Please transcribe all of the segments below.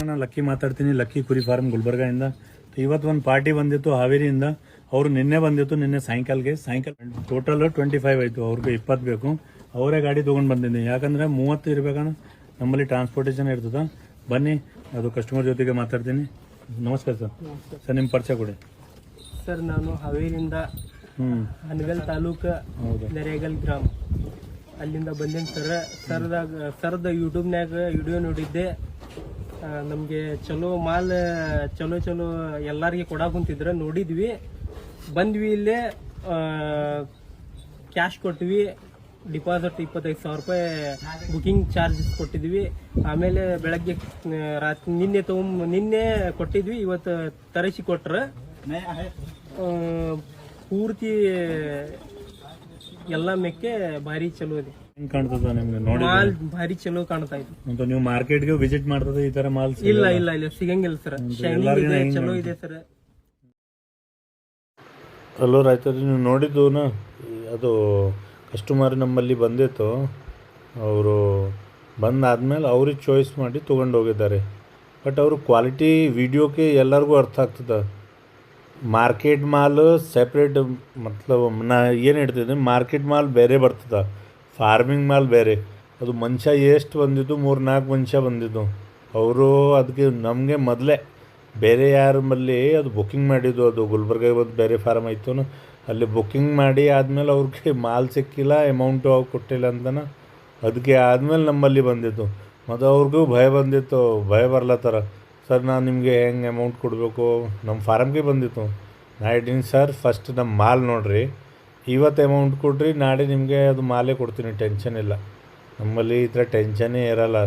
ನಾನು ಲಕ್ಕಿ ಮಾತಾಡ್ತೀನಿ ಲಕ್ಕಿ ಕುರಿ ಫಾರ್ಮ್ ಗುಲ್ಬರ್ಗಾಯಿಂದ ಇವತ್ತು ಒಂದು ಪಾರ್ಟಿ ಬಂದಿತ್ತು ಹಾವೇರಿಯಿಂದ. ಅವರು ನಿನ್ನೆ ಬಂದಿತ್ತು ನಿನ್ನೆ ಸಾಯಂಕಾಲಕ್ಕೆ ಸಾಯಂಕಾಲ ಟೋಟಲ್ ಟ್ವೆಂಟಿ ಫೈವ್ ಆಯಿತು ಅವ್ರಿಗೆ ಇಪ್ಪತ್ತು ಬೇಕು. ಅವರೇ ಗಾಡಿ ತೊಗೊಂಡು ಬಂದಿದ್ದೀನಿ. ಯಾಕಂದರೆ ಮೂವತ್ತು ಇರ್ಬೇಕಣ್ಣ ನಮ್ಮಲ್ಲಿ ಟ್ರಾನ್ಸ್ಪೋರ್ಟೇಷನ್ ಇರ್ತದ. ಬನ್ನಿ ಅದು ಕಸ್ಟಮರ್ ಜೊತೆಗೆ ಮಾತಾಡ್ತೀನಿ. ನಮಸ್ಕಾರ ಸರ್. ಸರ್ ನಿಮ್ಮ ಪರಿಚಯ ಕೊಡಿ. ಸರ್ ನಾನು ಹಾವೇರಿಯಿಂದ ಹನಗಲ್ ತಾಲೂಕು ನೆರೇಗಲ್ ಗ್ರಾಮ. ಅಲ್ಲಿಂದ ಬಂದೇನಿ ಸರ್. ಸರ್ದಾಗ ಸರ್ದ ಯೂಟ್ಯೂಬ್ನಾಗ ವಿಡಿಯೋ ನೋಡಿದ್ದೆ. ನಮಗೆ ಚಲೋ ಮಾಲ್, ಚಲೋ ಚಲೋ ಎಲ್ಲರಿಗೆ ಕೊಡಾಕ್ ಕುಂತಿದ್ರ ನೋಡಿದ್ವಿ. ಬಂದ್ವಿ ಇಲ್ಲೇ ಕ್ಯಾಶ್ ಕೊಟ್ವಿ. ಡಿಪಾಸಿಟ್ ಇಪ್ಪತ್ತೈದು ಸಾವಿರ ರೂಪಾಯಿ ಬುಕಿಂಗ್ ಚಾರ್ಜಸ್ ಕೊಟ್ಟಿದ್ವಿ. ಆಮೇಲೆ ಬೆಳಗ್ಗೆ ರಾತ್ರಿ ನಿನ್ನೆ ತಗೊಂಡ್ ನಿನ್ನೆ ಕೊಟ್ಟಿದ್ವಿ, ಇವತ್ತು ತರಿಸಿ ಕೊಟ್ರ. ಪೂರ್ತಿ ಎಲ್ಲ ಮೆಕ್ಕೆ ಭಾರಿ ಚಲೋ ಇದೆ. ಕಾಣ್ತದ ನಿಮ್ಗೆ? ನೋಡಿ ಮಾಲ್ ಭಾರಿ ಚಲೋ ಕಾಣ್ತಾ ಇದೆ ಅಂತ ನೀವು ಮಾರ್ಕೆಟ್ಗೆ ವಿಸಿಟ್ ಮಾಡ್ತದೆ ಈ ತರ ಮಾಲ್ ಇಲ್ಲ ಇಲ್ಲ ಇಲ್ಲ ಸಿಗಂಗಿಲ್ಲ ಸರ್ ಶೈನಿಂಗ್ ಇದೆ ಚಲೋ ಇದೆ ಸರ್ ಹಲೋ ರೈತರು ನೀವು ನೋಡಿದ್ದು ಅದು ಕಸ್ಟಮರ್ ನಮ್ಮಲ್ಲಿ ಬಂದಿತ್ತು. ಅವರು ಬಂದಾದ್ಮೇಲೆ ಅವ್ರಿಗೆ ಚಾಯ್ಸ್ ಮಾಡಿ ತೊಗೊಂಡು ಹೋಗಿದ್ದಾರೆ. ಬಟ್ ಅವರು ಕ್ವಾಲಿಟಿ ವಿಡಿಯೋಕ್ಕೆ ಎಲ್ಲರಿಗೂ ಅರ್ಥ ಆಗ್ತದೆ. ಮಾರ್ಕೆಟ್ ಮಾಲ್ ಸೆಪ್ರೇಟ್ ಮತ್ಲಬ್ ನಾ ಏನು ಹೇಳ್ತಿದ್ದೆ ಮಾರ್ಕೆಟ್ ಮಾಲ್ ಬೇರೆ ಬರ್ತದೆ. ಫಾರ್ಮಿಂಗ್ ಮಾಲ್ ಬೇರೆ. ಅದು ಮನುಷ್ಯ ಎಷ್ಟು ಬಂದಿದ್ದು ಮೂರು ನಾಲ್ಕು ಮನುಷ್ಯ ಬಂದಿದ್ದು. ಅವರು ಅದಕ್ಕೆ ನಮಗೆ ಮೊದಲೇ ಬೇರೆ ಯಾರ ಮಲ್ಲಿ ಅದು ಬುಕ್ಕಿಂಗ್ ಮಾಡಿದ್ದು, ಅದು ಗುಲ್ಬರ್ಗ ಇವತ್ತು ಬೇರೆ ಫಾರ್ಮ್ ಆಯಿತು ಅಲ್ಲಿ ಬುಕ್ಕಿಂಗ್ ಮಾಡಿ ಆದಮೇಲೆ ಅವ್ರಿಗೆ ಮಾಲ್ ಸಿಕ್ಕಿಲ್ಲ ಅಮೌಂಟು ಅವ್ರು ಕೊಟ್ಟಿಲ್ಲ ಅಂತನ ಅದಕ್ಕೆ ಆದಮೇಲೆ ನಮ್ಮಲ್ಲಿ ಬಂದಿತ್ತು ಮತ್ತು ಅವ್ರಿಗೂ ಭಯ ಬಂದಿತ್ತು, ಭಯ ಬರ್ಲತ್ತಾರ ಸರ್, ನಾನು ನಿಮಗೆ ಹೆಂಗೆ ಅಮೌಂಟ್ ಕೊಡಬೇಕು? ನಮ್ಮ ಫಾರಮ್ಗೆ ಬಂದಿತ್ತು. ನಾ ಸರ್ ಫಸ್ಟ್ ನಮ್ಮ ಮಾಲ್ ನೋಡಿರಿ. ಇವತ್ತು ಅಮೌಂಟ್ ಕೊಡ್ರಿ, ನಾಳೆ ನಿಮಗೆ ಅದು ಮಾಲೆ ಕೊಡ್ತೀನಿ ಟೆನ್ಷನ್ ಇಲ್ಲ. ನಮ್ಮಲ್ಲಿ ಈ ಥರ ಟೆನ್ಷನ್ನೇ ಇರಲ್ಲ.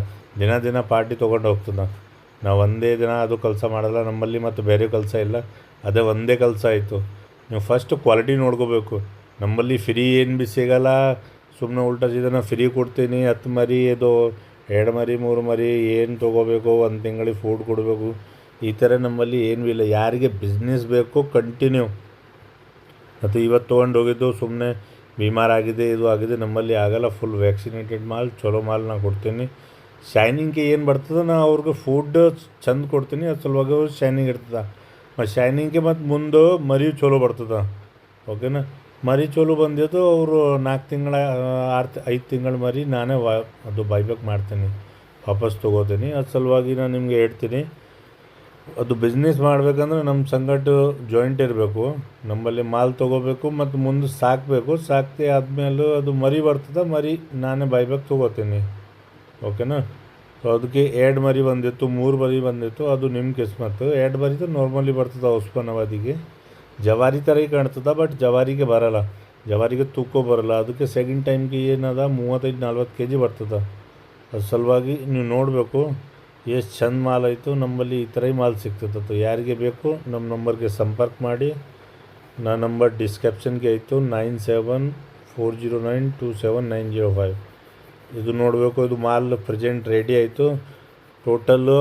ದಿನ ದಿನ ಪಾರ್ಟಿ ತೊಗೊಂಡು ಹೋಗ್ತದೆ ನಾವು. ಒಂದೇ ದಿನ ಅದು ಕೆಲಸ ಮಾಡಲ್ಲ, ನಮ್ಮಲ್ಲಿ ಮತ್ತು ಬೇರೆ ಕೆಲಸ ಇಲ್ಲ. ಅದೇ ಒಂದೇ ಕೆಲಸ ಆಯಿತು. ನೀವು ಫಸ್ಟ್ ಕ್ವಾಲಿಟಿ ನೋಡ್ಕೋಬೇಕು. ನಮ್ಮಲ್ಲಿ ಫ್ರೀ ಏನು ಭೀ ಸಿಗಲ್ಲ. ಸುಮ್ಮನೆ ಉಲ್ಟಾ ಸೀದಾ ಫ್ರೀ ಕೊಡ್ತೀನಿ, ಹತ್ತು ಮರಿ, ಇದು ಎರಡು ಮರಿ, ಮೂರು ಮರಿ, ಏನು ತೊಗೋಬೇಕು ಒಂದು ತಿಂಗಳಿಗೆ ಫುಡ್ ಕೊಡಬೇಕು. ಈ ಥರ ನಮ್ಮಲ್ಲಿ ಏನೂ ಇಲ್ಲ. ಯಾರಿಗೆ ಬಿಸ್ನೆಸ್ ಬೇಕು ಕಂಟಿನ್ಯೂ ಮತ್ತು ಇವತ್ತು ತೊಗೊಂಡು ಹೋಗಿದ್ದು ಸುಮ್ಮನೆ ಆಗಿದೆ ಇದು ಆಗಿದೆ, ನಮ್ಮಲ್ಲಿ ಆಗಲ್ಲ ಫುಲ್ ವ್ಯಾಕ್ಸಿನೇಟೆಡ್ ಮಾಲ್ ಚಲೋ ಮಾಲ್ ನಾನು ಕೊಡ್ತೀನಿ. ಶೈನಿಂಗ್ಗೆ ಏನು ಬರ್ತದೆ, ನಾ ಅವ್ರಿಗೆ ಫುಡ್ ಚಂದ ಕೊಡ್ತೀನಿ, ಅದು ಸಲುವಾಗಿ ಶೈನಿಂಗ್ ಇರ್ತದೆ. ಮತ್ತು ಶೈನಿಂಗ್ಗೆ ಮತ್ತು ಮುಂದೆ ಮರಿ ಚಲೋ ಬರ್ತದೆ. ಓಕೆನಾ ಮರಿ ಚಲೋ ಬಂದಿದ್ದು, ಅವರು ನಾಲ್ಕು ತಿಂಗಳ, ಆರು ಐದು ತಿಂಗಳ ಮರಿ ನಾನೇ ವಾ, ಅದು ಬೈಬ್ಯಾಕ್ ಮಾಡ್ತೀನಿ. ವಾಪಸ್ ತೊಗೋತೀನಿ. ಅದು ಸಲುವಾಗಿ ನಾನು ನಿಮಗೆ ಹೇಳ್ತೀನಿ. ಅದು ಬಿಸ್ನೆಸ್ ಮಾಡಬೇಕಂದ್ರೆ ನಮ್ಮ ಸಂಗಟ ಜಾಯಿಂಟ್ ಇರಬೇಕು. ನಮ್ಮಲ್ಲಿ ಮಾಲ್ ತೊಗೋಬೇಕು ಮತ್ತು ಮುಂದೆ ಸಾಕಬೇಕು. ಸಾಕ್ತಿ ಆದಮೇಲೆ ಅದು ಮರಿ ಬರ್ತದೆ, ಮರಿ ನಾನೇ ಬೈಬೇಕು ತೊಗೋತೀನಿ. ಓಕೆನಾ ಸೊ ಅದಕ್ಕೆ ಎರಡು ಮರಿ ಬಂದಿತ್ತು, ಮೂರು ಮರಿ ಬಂದಿತ್ತು, ಅದು ನಿಮ್ಮ ಕಿಸ್ಮತ್ತು ಎರಡು ಮರಿದು ನಾರ್ಮಲಿ ಬರ್ತದೆ ಉಸ್ಮಾನಾಬಾದಿಗೆ. ಜವಾರಿ ಥರ ಕಾಣ್ತದೆ ಬಟ್ ಜವಾರಿಗೆ ಬರಲ್ಲ. ಜವಾರಿಗೆ ತೂಕ ಬರಲ್ಲ. ಅದಕ್ಕೆ ಸೆಕೆಂಡ್ ಟೈಮ್ಗೆ ಏನದ, ಮೂವತ್ತೈದು, ನಲ್ವತ್ತು ಕೆ ಜಿ ಬರ್ತದೆ. ಅದ್ರ ಸಲುವಾಗಿ ನೀವು ನೋಡಬೇಕು. ಎಷ್ಟು ಚಂದ ಮಾಲ್ ಆಯಿತು ನಮ್ಮಲ್ಲಿ ಈ ಥರ ಮಾಲ್ ಸಿಗ್ತದೆ ಯಾರಿಗೆ ಬೇಕು ನಮ್ಮ ನಂಬರ್ಗೆ ಸಂಪರ್ಕ ಮಾಡಿ. ನನ್ನ ನಂಬರ್ ಡಿಸ್ಕ್ರಿಪ್ಷನ್ಗೆ ಆಯಿತು nine seven four zero nine two seven nine zero five. ಇದು ನೋಡಬೇಕು, ಇದು ಮಾಲ್ ಪ್ರೆಸೆಂಟ್ ರೆಡಿ ಆಯಿತು ಟೋಟಲ್ಲು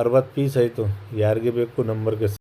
ಅರವತ್ತು ಪೀಸ್ ಆಯಿತು ಯಾರಿಗೆ ಬೇಕು, ನಂಬರ್ಗೆ